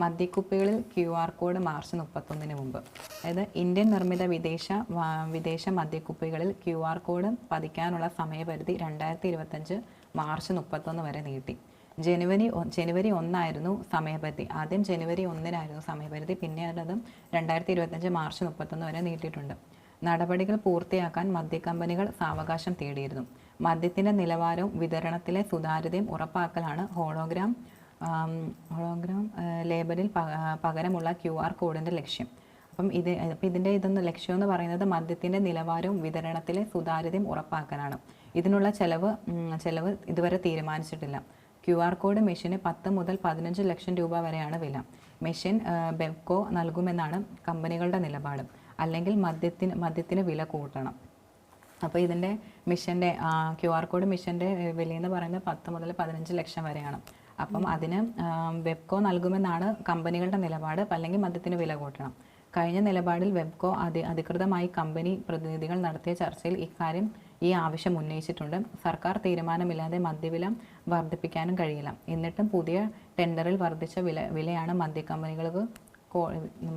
മദ്യക്കുപ്പികളിൽ Q R code March മുപ്പത്തൊന്നിന് മുമ്പ്. അതായത് ഇന്ത്യൻ നിർമ്മിത വിദേശ വിദേശ മദ്യക്കുപ്പികളിൽ ക്യു ആർ കോഡ് പതിക്കാനുള്ള സമയപരിധി രണ്ടായിരത്തി ഇരുപത്തഞ്ച് മാർച്ച് മുപ്പത്തൊന്ന് വരെ നീട്ടി. ജനുവരി ജനുവരി ഒന്നായിരുന്നു സമയപരിധി. ആദ്യം ജനുവരി ഒന്നിനായിരുന്നു സമയപരിധി. പിന്നെ അത് രണ്ടായിരത്തി ഇരുപത്തഞ്ച് മാർച്ച് മുപ്പത്തൊന്ന് വരെ നീട്ടിയിട്ടുണ്ട്. നടപടികൾ പൂർത്തിയാക്കാൻ മദ്യക്കമ്പനികൾ സാവകാശം തേടിയിരുന്നു. മദ്യത്തിന്റെ നിലവാരവും വിതരണത്തിലെ സുതാര്യതയും ഉറപ്പാക്കലാണ് ഹോളോഗ്രാം ഹോളോഗ്രാം ലേബലിൽ പകരമുള്ള ക്യു ആർ കോഡിന്റെ ലക്ഷ്യം. അപ്പം ഇത് അപ്പം ഇതിന്റെ ഇതെന്ന് ലക്ഷ്യം എന്ന് പറയുന്നത് മദ്യത്തിന്റെ നിലവാരവും വിതരണത്തിലെ സുതാര്യതയും ഉറപ്പാക്കാനാണ്. ഇതിനുള്ള ചെലവ് ചെലവ് ഇതുവരെ തീരുമാനിച്ചിട്ടില്ല. ക്യു ആർ കോഡ് മെഷീന് പത്ത് മുതൽ പതിനഞ്ച് ലക്ഷം രൂപ വരെയാണ് വില. മെഷീൻ ബെവ്കോ നൽകുമെന്നാണ് കമ്പനികളുടെ നിലപാട്. അല്ലെങ്കിൽ മദ്യത്തിന് മദ്യത്തിന് വില കൂട്ടണം. അപ്പോൾ ഇതിന്റെ മിഷന്റെ ക്യു ആർ കോഡ് മിഷന്റെ വിലയെന്ന് പറയുന്നത് പത്ത് മുതൽ പതിനഞ്ച് ലക്ഷം വരെയാണ്. അപ്പം അതിന് വെബ്കോ നൽകുമെന്നാണ് കമ്പനികളുടെ നിലപാട്. അല്ലെങ്കിൽ മദ്യത്തിന് വില കൂട്ടണം. കഴിഞ്ഞ നിലപാടിൽ വെബ്കോ അധി അധികൃതമായി കമ്പനി പ്രതിനിധികൾ നടത്തിയ ചർച്ചയിൽ ഇക്കാര്യം ഈ ആവശ്യം ഉന്നയിച്ചിട്ടുണ്ട്. സർക്കാർ തീരുമാനമില്ലാതെ മദ്യവില വർദ്ധിപ്പിക്കാനും കഴിയില്ല. എന്നിട്ടും പുതിയ ടെൻഡറിൽ വർദ്ധിച്ച വില വിലയാണ് മദ്യക്കമ്പനികൾക്ക്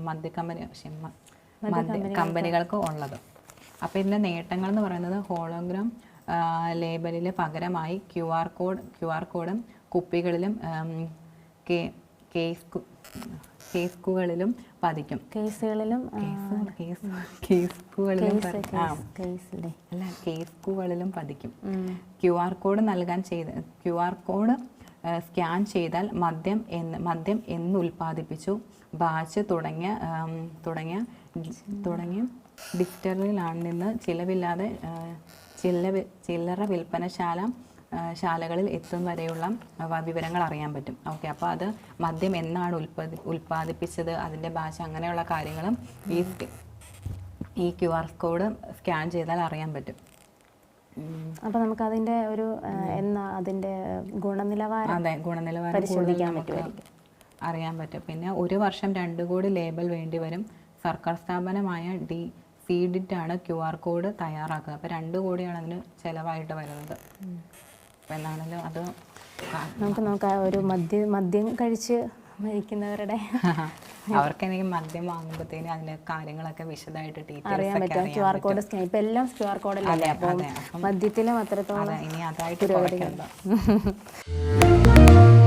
മദ്യക്കമ്പനി കമ്പനികൾക്ക് ഉള്ളത്. അപ്പോൾ ഇതിന്റെ നേട്ടങ്ങൾ എന്ന് പറയുന്നത് ഹോളോഗ്രാം ലേബലിന് പകരമായി Q R code Q R കോഡും കുപ്പികളിലും ആം, കേ- കേസ്കു കേസ്കുകളിലും പതിക്കും കേസുകളിലും കേസ് കേസ്കുകളിലും കേസ് അല്ല കേസ്കുകളിലും പതിക്കും ക്യു ആർ കോഡ് നൽകാൻ ചെയ്ത് ക്യു ആർ കോഡ് സ്കാൻ ചെയ്താൽ മദ്യം എന്ന് മദ്യം എന്ന് ഉൽപ്പാദിപ്പിച്ചു ബാച്ച് തുടങ്ങിയ തുടങ്ങിയ തുടങ്ങിയ ഡിക്റ്ററിലാണ് നിന്ന് ചിലവില്ലാതെ ചില്ലറ വിൽപ്പനശാല ശാലകളിൽ എത്തും വരെയുള്ള വിവരങ്ങൾ അറിയാൻ പറ്റും. ഓക്കെ അപ്പോൾ അത് മദ്യം എന്നാണ് ഉൽപ്പാദി ഉൽപ്പാദിപ്പിച്ചത് അതിന്റെ ഭാഷ അങ്ങനെയുള്ള കാര്യങ്ങളും ഈ ഈ ക്യു ആർ കോഡ് സ്കാൻ ചെയ്താൽ അറിയാൻ പറ്റും. അപ്പോൾ അപ്പൊ നമുക്ക് അതിന്റെ ഒരു എന്നാ അതിന്റെ ഗുണനിലവാരം അതെ ഗുണനിലവാരം പരിശോധിക്കാൻ പറ്റും അറിയാൻ പറ്റും. പിന്നെ ഒരു വർഷം രണ്ടു കോടി ലേബൽ വേണ്ടി വരും. സർക്കാർ സ്ഥാപനമായ ഡി സീഡിറ്റ് ആണ് ക്യു ആർ കോഡ് തയ്യാറാക്കുക. അപ്പോൾ രണ്ട് കോടിയാണ് അതിന് ചിലവായിട്ട് വരുന്നത്. എന്നാണല്ലോ അത് നമുക്ക് നോക്കാം ഒരു മദ്യ മദ്യം കഴിച്ച് മരിക്കുന്നവരുടെ അവർക്ക് എനിക്ക് മദ്യം വാങ്ങുമ്പോഴത്തേനും അതിന്റെ കാര്യങ്ങളൊക്കെ വിശദമായിട്ട് അറിയാൻ പറ്റും ക്യു ആർ കോഡ് സ്കാൻ ഇപ്പൊ എല്ലാം ക്യു ആർ കോഡല്ലേ അതെ, അപ്പം അതെ. മദ്യത്തിലും അത്രത്തോളം ഇനി അതായിട്ട് കുറയ്ക്കണം